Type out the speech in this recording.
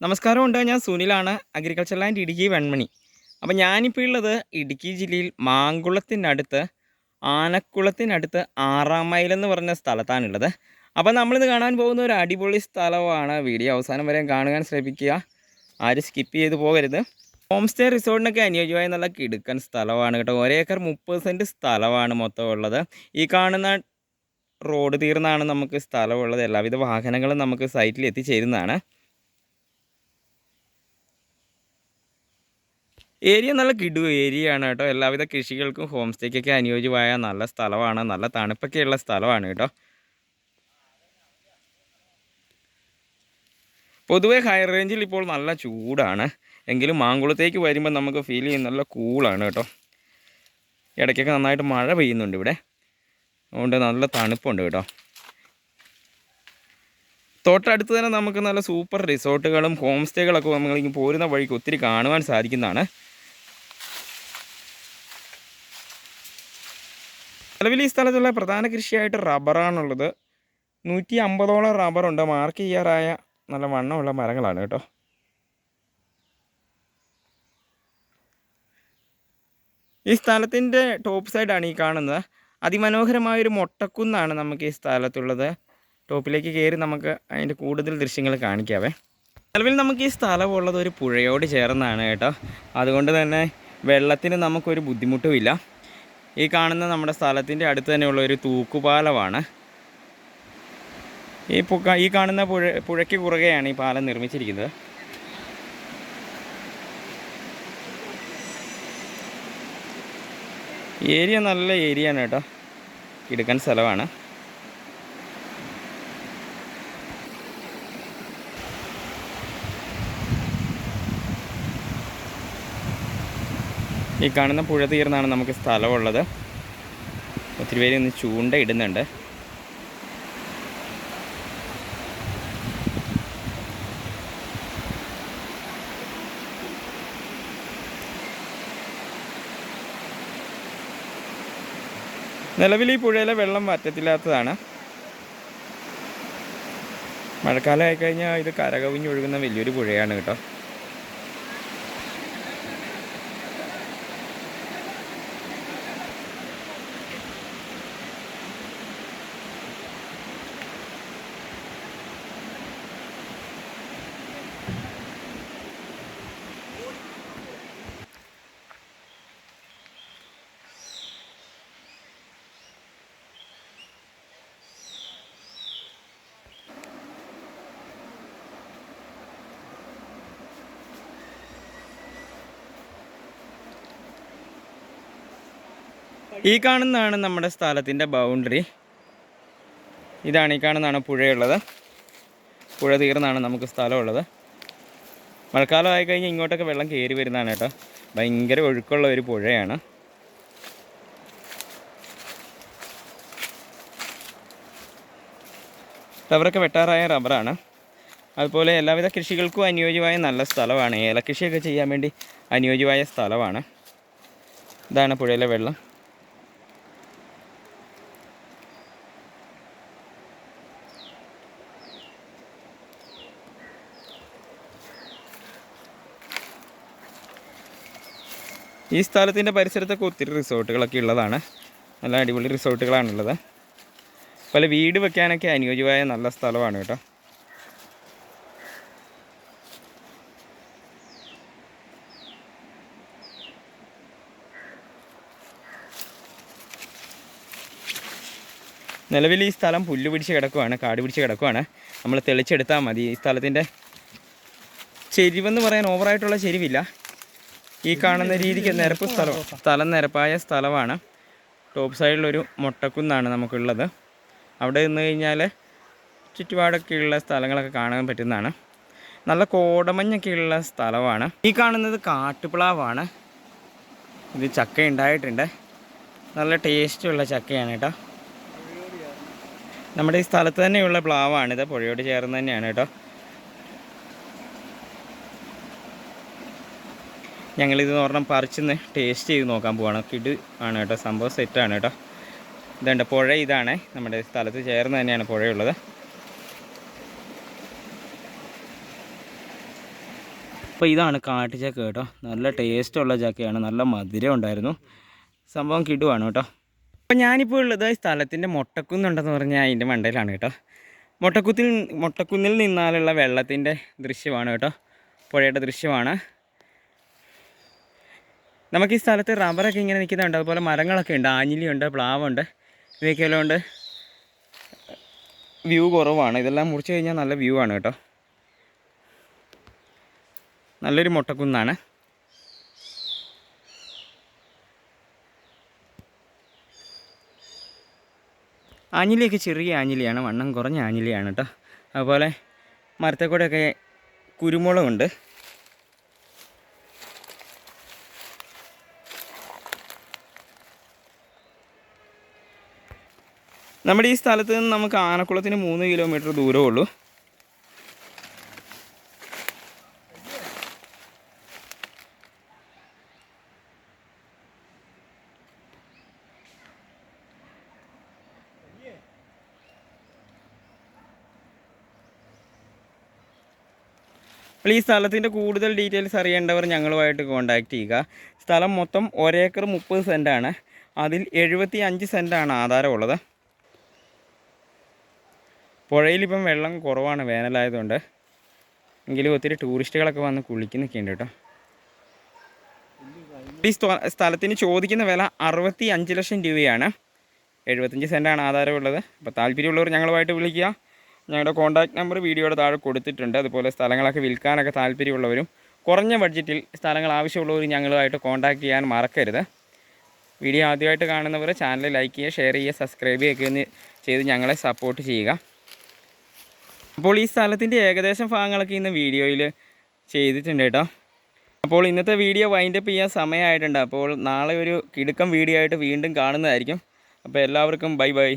നമസ്കാരം ഉണ്ട് ഞാൻ സുനിലാണ് അഗ്രികൾച്ചർ ലാൻഡ് ഇടുക്കി വെൺമണി. അപ്പോൾ ഞാനിപ്പോൾ ഉള്ളത് ഇടുക്കി ജില്ലയിൽ മാങ്കുളത്തിനടുത്ത് ആനക്കുളത്തിനടുത്ത് ആറാം മൈൽ എന്ന് പറഞ്ഞ സ്ഥലത്താണുള്ളത് അപ്പോൾ നമ്മളിത് കാണാൻ പോകുന്ന ഒരു അടിപൊളി സ്ഥലമാണ്. വീഡിയോ അവസാനം വരെ കാണുവാൻ ശ്രമിക്കുക. ആരും സ്കിപ്പ് ചെയ്ത് പോകരുത്. ഹോം സ്റ്റേ റിസോർട്ടിനൊക്കെ അനുയോജ്യമായ നല്ല കിടുക്കൻ സ്ഥലമാണ് കേട്ടോ. ഒരേക്കർ മുപ്പത് സെന്റ് സ്ഥലമാണ് മൊത്തം ഉള്ളത്. ഈ കാണുന്ന റോഡ് തീർന്നാണ് നമുക്ക് സ്ഥലമുള്ളത് എല്ലാവിധ വാഹനങ്ങളും നമുക്ക് സൈറ്റിൽ എത്തിച്ചേരുന്നതാണ്. ഏരിയ നല്ല കിടു ഏരിയയാണ് കേട്ടോ. എല്ലാവിധ കൃഷികൾക്കും ഹോം സ്റ്റേക്കൊക്കെ അനുയോജ്യമായ നല്ല സ്ഥലമാണ്. നല്ല തണുപ്പൊക്കെയുള്ള സ്ഥലമാണ് കേട്ടോ. പൊതുവെ ഹൈ റേഞ്ചിൽ ഇപ്പോൾ നല്ല ചൂടാണ്. എങ്കിലും മാങ്കുളത്തേക്ക് വരുമ്പോൾ നമുക്ക് ഫീൽ ചെയ്യും നല്ല കൂളാണ് കേട്ടോ. ഇടയ്ക്കൊക്കെ നന്നായിട്ട് മഴ പെയ്യുന്നുണ്ട് ഇവിടെ. അതുകൊണ്ട് നല്ല തണുപ്പുണ്ട് കേട്ടോ. തൊട്ടടുത്ത് തന്നെ നമുക്ക് നല്ല സൂപ്പർ റിസോർട്ടുകളും ഹോം സ്റ്റേകളൊക്കെ നമ്മളിങ്ങനെ പോരുന്ന വഴിക്ക് ഒത്തിരി കാണുവാൻ സാധിക്കുന്നതാണ്. നിലവിൽ ഈ സ്ഥലത്തുള്ള പ്രധാന കൃഷിയായിട്ട് റബ്ബറാണുള്ളത്. നൂറ്റി അമ്പതോളം റബ്ബറുണ്ട്. മാർക്ക് ചെയ്യാറായ നല്ല വണ്ണമുള്ള മരങ്ങളാണ് കേട്ടോ. ഈ സ്ഥലത്തിന്റെ ടോപ്പ് സൈഡാണ് ഈ കാണുന്നത്. അതിമനോഹരമായൊരു മൊട്ടക്കുന്നാണ് നമുക്ക് ഈ സ്ഥലത്തുള്ളത്. ടോപ്പിലേക്ക് കയറി നമുക്ക് അതിന്റെ കൂടുതൽ ദൃശ്യങ്ങൾ കാണിക്കാവേ. നിലവിൽ നമുക്ക് ഈ സ്ഥലമുള്ളത് ഒരു പുഴയോട് ചേർന്നാണ് കേട്ടോ. അതുകൊണ്ട് തന്നെ വെള്ളത്തിന് നമുക്കൊരു ബുദ്ധിമുട്ടുമില്ല. ഈ കാണുന്ന നമ്മുടെ സ്ഥലത്തിന്റെ അടുത്ത് തന്നെയുള്ള ഒരു തൂക്കുപാലമാണ്. ഈ പുക്ക ഈ കാണുന്ന പുഴ പുഴയ്ക്ക് കുറുകെയാണ് ഈ പാലം നിർമ്മിച്ചിരിക്കുന്നത്. ഏരിയ നല്ല ഏരിയ ആണ് കേട്ടോ. കിടക്കാൻ സ്ഥലമാണ്. ഈ കാണുന്ന പുഴ തീർന്നാണ് നമുക്ക് സ്ഥലമുള്ളത്. ഒത്തിരി പേര് ഇന്ന് ചൂണ്ട ഇടുന്നുണ്ട്. നിലവിൽ ഈ പുഴയിലെ വെള്ളം വറ്റത്തില്ലാത്തതാണ്. മഴക്കാലം ആയിക്കഴിഞ്ഞാൽ ഇത് കരകവിഞ്ഞൊഴുകുന്ന വലിയൊരു പുഴയാണ് കേട്ടോ. ഈ കാണുന്നതാണ് നമ്മുടെ സ്ഥലത്തിന്റെ ബൗണ്ടറി ഇതാണ് ഈ കാണുന്നതാണ് പുഴയുള്ളത്. പുഴ തീർന്നാണ് നമുക്ക് സ്ഥലമുള്ളത്. മഴക്കാലം ആയി കഴിഞ്ഞാൽ ഇങ്ങോട്ടൊക്കെ വെള്ളം കയറി വരുന്നതാണ് കേട്ടോ. ഭയങ്കര ഒഴുക്കുള്ള ഒരു പുഴയാണ്. റബ്ബറൊക്കെ വെട്ടാറായ റബ്ബറാണ്. അതുപോലെ എല്ലാവിധ കൃഷികൾക്കും അനുയോജ്യമായ നല്ല സ്ഥലമാണ്. ഏലക്കൃഷിയൊക്കെ ചെയ്യാൻ വേണ്ടി അനുയോജ്യമായ സ്ഥലമാണ്. ഇതാണ് പുഴയിലെ വെള്ളം. ഈ സ്ഥലത്തിന്റെ പരിസരത്തൊക്കെ ഒത്തിരി റിസോർട്ടുകളൊക്കെ ഉള്ളതാണ്. നല്ല അടിപൊളി റിസോർട്ടുകളാണുള്ളത്. പല വീട് വെക്കാനൊക്കെ അനുയോജ്യമായ നല്ല സ്ഥലമാണ് കേട്ടോ. നിലവിൽ ഈ സ്ഥലം പുല്ല് പിടിച്ച് കിടക്കുവാണ് കാട് പിടിച്ച് കിടക്കുവാണ്. നമ്മൾ തെളിച്ചെടുത്താൽ മതി ഈ സ്ഥലത്തിന്റെ ചെരിവെന്ന് പറയാൻ ഓവറായിട്ടുള്ള ചെരിവില്ല. ഈ കാണുന്ന രീതിക്ക് നിരപ്പ് സ്ഥലം സ്ഥലം നിരപ്പായ സ്ഥലമാണ്. ടോപ്പ് സൈഡിലൊരു മുട്ടക്കുന്നാണ് നമുക്കുള്ളത്. അവിടെ നിന്ന് കഴിഞ്ഞാൽ ചുറ്റുപാടൊക്കെയുള്ള സ്ഥലങ്ങളൊക്കെ കാണാൻ പറ്റുന്നതാണ്. നല്ല കോടമഞ്ഞൊക്കെയുള്ള സ്ഥലമാണ്. ഈ കാണുന്നത് കാട്ടുപ്ലാവാണ്. ഇത് ചക്ക ഉണ്ടായിട്ടുണ്ട്. നല്ല ടേസ്റ്റുള്ള ചക്കയാണ് കേട്ടോ. നമ്മുടെ ഈ സ്ഥലത്ത് തന്നെയുള്ള പ്ലാവാണിത് പുഴയോട് ചേർന്ന് തന്നെയാണ് കേട്ടോ. ഞങ്ങളിത് ഒരെണ്ണം പറിച്ചെന്ന് ടേസ്റ്റ് ചെയ്ത് നോക്കാൻ പോവാണ്. കിട് ആണ് കേട്ടോ സംഭവം സെറ്റാണ് കേട്ടോ. ഇതുണ്ട് പുഴ ഇതാണ്. നമ്മുടെ സ്ഥലത്ത് ചേർന്ന് തന്നെയാണ് പുഴയുള്ളത്. അപ്പോൾ ഇതാണ് കാട്ടുചക്ക കേട്ടോ. നല്ല ടേസ്റ്റുള്ള ചക്കയാണ്. നല്ല മധുരം ഉണ്ടായിരുന്നു. സംഭവം കിടുവാണ് കേട്ടോ. അപ്പോൾ ഞാനിപ്പോൾ ഉള്ളത് സ്ഥലത്തിന്റെ മുട്ടക്കുന്നുണ്ടെന്ന് പറഞ്ഞാൽ അതിന്റെ മണ്ടയിലാണ് കേട്ടോ. മൊട്ടക്കുത്തിൽ മുട്ടക്കുന്നിൽ നിന്നാലുള്ള വെള്ളത്തിന്റെ ദൃശ്യമാണ് കേട്ടോ. പുഴയുടെ ദൃശ്യമാണ്. നമുക്ക് ഈ സ്ഥലത്ത് റബ്ബറൊക്കെ ഇങ്ങനെ നിൽക്കുന്നുണ്ട്. അതുപോലെ മരങ്ങളൊക്കെ ഉണ്ട്. ആഞ്ഞിലിയുണ്ട് പ്ലാവുണ്ട് ഇവയൊക്കെയെല്ലാം ഉണ്ട് വ്യൂ കുറവാണ്. ഇതെല്ലാം മുറിച്ച് കഴിഞ്ഞാൽ നല്ല വ്യൂ ആണ് കേട്ടോ. നല്ലൊരു മുട്ടക്കുന്നാണ്. ആഞ്ഞിലിയൊക്കെ ചെറിയ ആഞ്ഞിലിയാണ്. വണ്ണം കുറഞ്ഞ ആഞ്ഞിലിയാണ് കേട്ടോ. അതുപോലെ മരത്തെ കൂടെയൊക്കെ കുരുമുളകുണ്ട്. നമ്മുടെ ഈ സ്ഥലത്ത് നിന്ന് നമുക്ക് ആനക്കുളത്തിന് മൂന്ന് കിലോമീറ്റർ ദൂരമേ ഉള്ളൂ. അപ്പോൾ ഈ സ്ഥലത്തിന്റെ കൂടുതൽ ഡീറ്റെയിൽസ് അറിയേണ്ടവർ ഞങ്ങളുമായിട്ട് കോൺടാക്റ്റ് ചെയ്യുക. സ്ഥലം മൊത്തം ഒരേക്കർ മുപ്പത് സെന്റാണ്. അതിൽ എഴുപത്തി അഞ്ച് സെന്റാണ് ആധാരമുള്ളത്. പുഴയിലിപ്പം വെള്ളം കുറവാണ് വേനലായതുകൊണ്ട്. എങ്കിലും ഒത്തിരി ടൂറിസ്റ്റുകളൊക്കെ വന്ന് കുളിക്കുന്നൊക്കെ ഉണ്ട് കേട്ടോ. ഈ സ്ഥ- സ്ഥലത്തിന് ചോദിക്കുന്ന വില അറുപത്തി അഞ്ച് ലക്ഷം രൂപയാണ്. എഴുപത്തഞ്ച് സെന്റാണ് ആധാരമുള്ളത്. അപ്പോൾ താല്പര്യമുള്ളവർ ഞങ്ങളുമായിട്ട് വിളിക്കുക. ഞങ്ങളുടെ കോൺടാക്ട് നമ്പർ വീഡിയോയുടെ താഴെ കൊടുത്തിട്ടുണ്ട്. അതുപോലെ സ്ഥലങ്ങളൊക്കെ വിൽക്കാനൊക്കെ താല്പര്യമുള്ളവരും കുറഞ്ഞ ബഡ്ജറ്റിൽ സ്ഥലങ്ങൾ ആവശ്യമുള്ളവരും ഞങ്ങളുമായിട്ട് കോൺടാക്ട് ചെയ്യാൻ മറക്കരുത്. വീഡിയോ ആദ്യമായിട്ട് കാണുന്നവർ ചാനൽ ലൈക്ക് ചെയ്യുക ഷെയർ ചെയ്യുക സബ്സ്ക്രൈബ് ചെയ്യുക ചെയ്ത് ഞങ്ങളെ സപ്പോർട്ട് ചെയ്യുക. അപ്പോൾ ഈ സ്ഥലത്തിന്റെ ഏകദേശം ഭാഗങ്ങളൊക്കെ ഇന്ന് വീഡിയോയിൽ ചെയ്തിട്ടുണ്ട് കേട്ടോ. അപ്പോൾ ഇന്നത്തെ വീഡിയോ വൈൻഡപ്പ് ചെയ്യാൻ സമയമായിട്ടുണ്ട്. അപ്പോൾ നാളെ ഒരു കിടുക്കം വീഡിയോ ആയിട്ട് വീണ്ടും കാണുന്നതായിരിക്കും. അപ്പോൾ എല്ലാവർക്കും ബൈ ബൈ